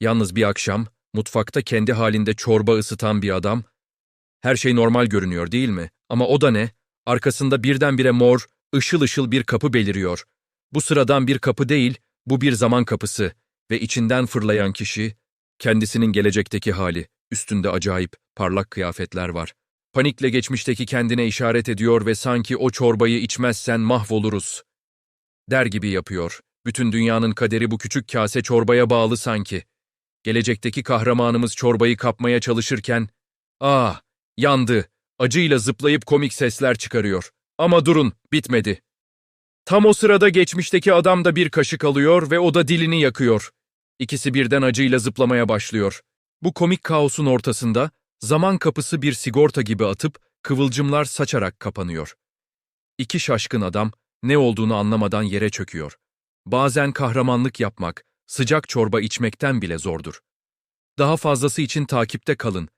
Yalnız bir akşam, mutfakta kendi halinde çorba ısıtan bir adam. Her şey normal görünüyor değil mi? Ama o da ne? Arkasında birdenbire mor, ışıl ışıl bir kapı beliriyor. Bu sıradan bir kapı değil, bu bir zaman kapısı ve içinden fırlayan kişi, kendisinin gelecekteki hali, üstünde acayip, parlak kıyafetler var. Panikle geçmişteki kendine işaret ediyor ve sanki o çorbayı içmezsen mahvoluruz. Der gibi yapıyor. Bütün dünyanın kaderi bu küçük kase çorbaya bağlı sanki. Gelecekteki kahramanımız çorbayı kapmaya çalışırken, ah, yandı, acıyla zıplayıp komik sesler çıkarıyor. Ama durun, bitmedi. Tam o sırada geçmişteki adam da bir kaşık alıyor ve o da dilini yakıyor. İkisi birden acıyla zıplamaya başlıyor. Bu komik kaosun ortasında zaman kapısı bir sigorta gibi atıp kıvılcımlar saçarak kapanıyor. İki şaşkın adam ne olduğunu anlamadan yere çöküyor. Bazen kahramanlık yapmak, sıcak çorba içmekten bile zordur. Daha fazlası için takipte kalın.